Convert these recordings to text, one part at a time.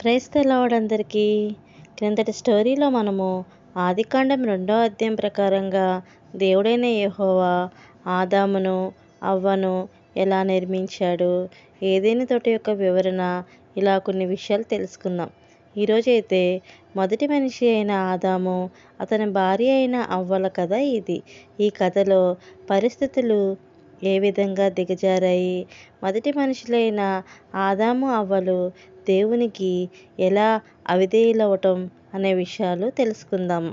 క్రైస్తవులందరికీ క్రిందటి స్టోరీలో మనము ఆదికాండం రెండో అధ్యాయం ప్రకారంగా దేవుడైన యహోవా ఆదామును అవ్వను ఎలా నిర్మించాడు ఏదైనా తోటి యొక్క వివరణ ఇలా కొన్ని విషయాలు తెలుసుకుందాం. ఈరోజైతే మొదటి మనిషి అయిన ఆదాము అతని భార్య అయిన అవ్వల కథ ఇది. ఈ కథలో పరిస్థితులు ఏ విధంగా దిగజారాయి? మొదటి మనుషులైన ఆదాము అవ్వలు దేవునికి ఎలా అవిధేయులవటం అనే విషయాలు తెలుసుకుందాం.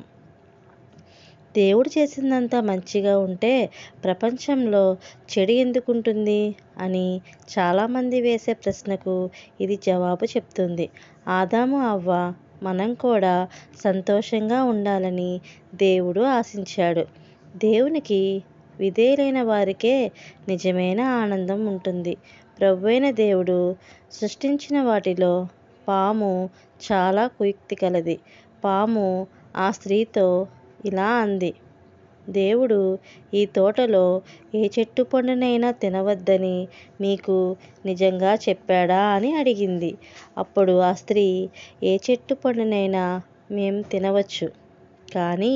దేవుడు చేసిందంతా మంచిగా ఉంటే ప్రపంచంలో చెడు ఎందుకుంటుంది అని చాలామంది వేసే ప్రశ్నకు ఇది జవాబు చెప్తుంది. ఆదాము అవ్వ మనం కూడా సంతోషంగా ఉండాలని దేవుడు ఆశించాడు. దేవునికి విధేయులైన వారికే నిజమైన ఆనందం ఉంటుంది. ప్రభువైన దేవుడు సృష్టించిన వాటిలో పాము చాలా కుయుక్తి కలది. పాము ఆ స్త్రీతో ఇలా అంది దేవుడు ఈ తోటలో ఏ చెట్టు పండునైనా తినవద్దని మీకు నిజంగా చెప్పాడా? అని అడిగింది. అప్పుడు ఆ స్త్రీ ఏ చెట్టు పండునైనా మేము తినవచ్చు కానీ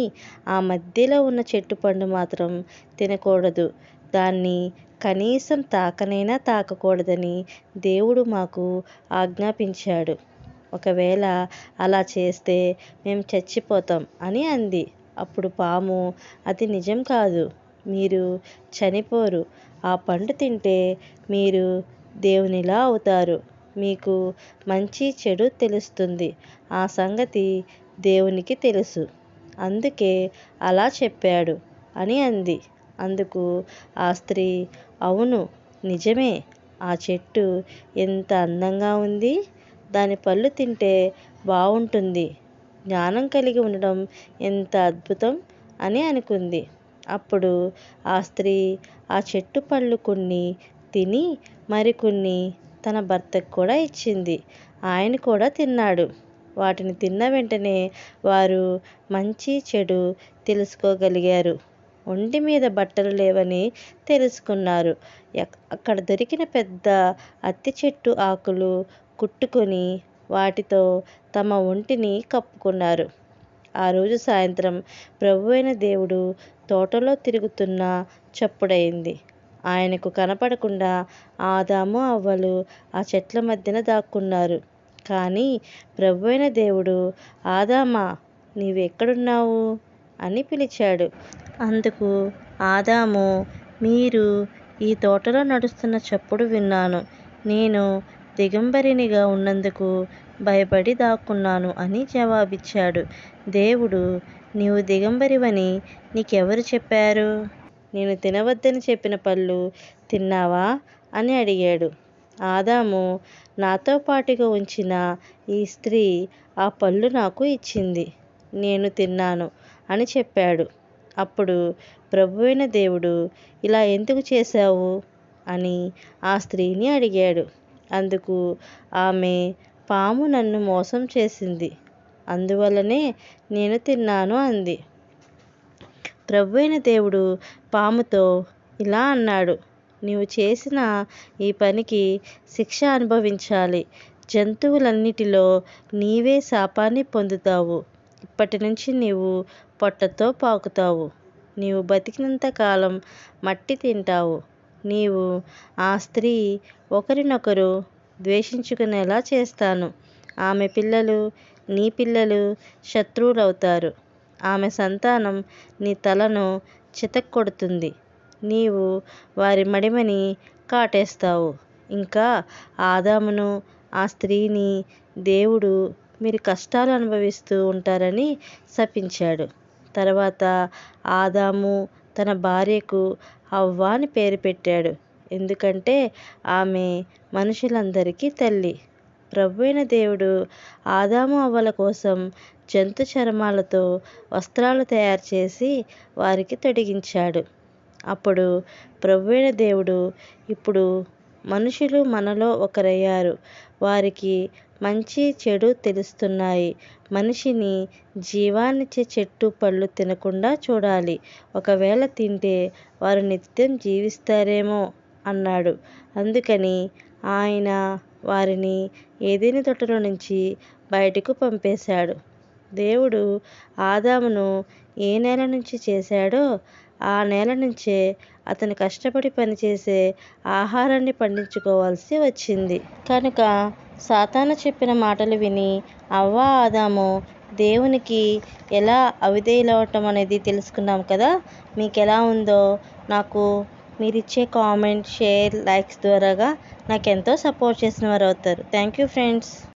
ఆ మధ్యలో ఉన్న చెట్టు పండు మాత్రం తినకూడదు. దాన్ని కనీసం తాకనైనా తాకకూడదని దేవుడు మాకు ఆజ్ఞాపించాడు. ఒకవేళ అలా చేస్తే మేము చచ్చిపోతాం అని అంది. అప్పుడు పాము అది నిజం కాదు మీరు చనిపోరు. ఆ పండు తింటే మీరు దేవునిలా అవుతారు. మీకు మంచి చెడు తెలుస్తుంది. ఆ సంగతి దేవునికి తెలుసు. అందుకే అలా చెప్పాడు అని అంది. అందుకు ఆ స్త్రీ అవును నిజమే ఆ చెట్టు ఎంత అందంగా ఉంది. దాని పళ్ళు తింటే బాగుంటుంది జ్ఞానం కలిగి ఉండడం ఎంత అద్భుతం అని అనుకుంది. అప్పుడు ఆ స్త్రీ ఆ చెట్టు పళ్ళు కొన్ని తిని మరికొన్ని తన భర్తకు కూడా ఇచ్చింది. ఆయన కూడా తిన్నాడు. వాటిని తిన్న వెంటనే వారు మంచి చెడు తెలుసుకోగలిగారు. ఒంటి మీద బట్టలు లేవని తెలుసుకున్నారు. అక్కడ దొరికిన పెద్ద అత్తి చెట్టు ఆకులు కుట్టుకొని వాటితో తమ ఒంటిని కప్పుకున్నారు. ఆ రోజు సాయంత్రం ప్రభువైన దేవుడు తోటలో తిరుగుతున్న చప్పుడైంది ఆయనకు కనపడకుండా ఆదాము అవ్వలు ఆ చెట్ల మధ్యన దాక్కున్నారు. కానీ ప్రభువైన దేవుడు ఆదామా నీవెక్కడున్నావు అని పిలిచాడు. అందుకు ఆదాము మీరు ఈ తోటలో నడుస్తున్న చప్పుడు విన్నాను. నేను దిగంబరినిగా ఉన్నందుకు భయపడి దాక్కున్నాను అని జవాబిచ్చాడు. దేవుడు నీవు దిగంబరివని నీకెవరు చెప్పారు? నేను తినవద్దని చెప్పిన పళ్ళు తిన్నావా? అని అడిగాడు. ఆదాము నాతో పాటుగా ఉంచిన ఈ స్త్రీ ఆ పళ్ళు నాకు ఇచ్చింది. నేను తిన్నాను అని చెప్పాడు. అప్పుడు ప్రభువైన దేవుడు ఇలా ఎందుకు చేశావు? అని ఆ స్త్రీని అడిగాడు. అందుకు ఆమె పాము నన్ను మోసం చేసింది అందువల్లనే నేను తిన్నాను అంది. ప్రభువైన దేవుడు పాముతో ఇలా అన్నాడు నీవు చేసిన ఈ పనికి శిక్ష అనుభవించాలి. జంతువులన్నిటిలో నీవే శాపాన్ని పొందుతావు. ఇప్పటి నుంచి నీవు పొట్టతో పాకుతావు. నీవు బతికినంత కాలం మట్టి తింటావు. నీవు ఆ స్త్రీ ఒకరినొకరు ద్వేషించుకునేలా చేస్తాను. ఆమె పిల్లలు నీ పిల్లలు శత్రువులవుతారు. ఆమె సంతానం నీ తలను చితక్కొడుతుంది. నీవు వారి మడిమని కాటేస్తావు. ఇంకా ఆదామును ఆ స్త్రీని దేవుడు మీరు కష్టాలు అనుభవిస్తూ ఉంటారని శపించాడు. తర్వాత ఆదాము తన భార్యకు అవ్వ అని పేరు పెట్టాడు. ఎందుకంటే ఆమె మనుషులందరికీ తల్లి. ప్రభువైన దేవుడు ఆదాము అవ్వల కోసం జంతు చర్మాలతో వస్త్రాలు తయారు చేసి వారికి తొడిగించాడు. అప్పుడు ప్రభువైన దేవుడు ఇప్పుడు మనుషులు మనలో ఒకరయ్యారు. వారికి మంచి చెడు తెలుస్తున్నాయి. మనిషిని జీవాన్నిచ్చే చెట్టు పళ్ళు తినకుండా చూడాలి. ఒకవేళ తింటే వారు నిత్యం జీవిస్తారేమో అన్నాడు. అందుకని ఆయన వారిని ఏదేని తోటలో నుంచి బయటకు పంపేశాడు. దేవుడు ఆదామును ఏ నేల నుంచి చేశాడో ఆ నేల నుంచే అతను కష్టపడి పనిచేసే ఆహారాన్ని పండించుకోవాల్సి వచ్చింది. కనుక సాతాను చెప్పిన మాటలు విని అవ్వ ఆదాము దేవునికి ఎలా అవిధేయులవటం అనేది తెలుసుకున్నాం కదా? మీకు ఎలా ఉందో నాకు మీరిచ్చే కామెంట్ షేర్ లైక్స్ ద్వారాగా నాకు ఎంతో సపోర్ట్ చేసిన వారు అవుతారు థ్యాంక్ యూ ఫ్రెండ్స్.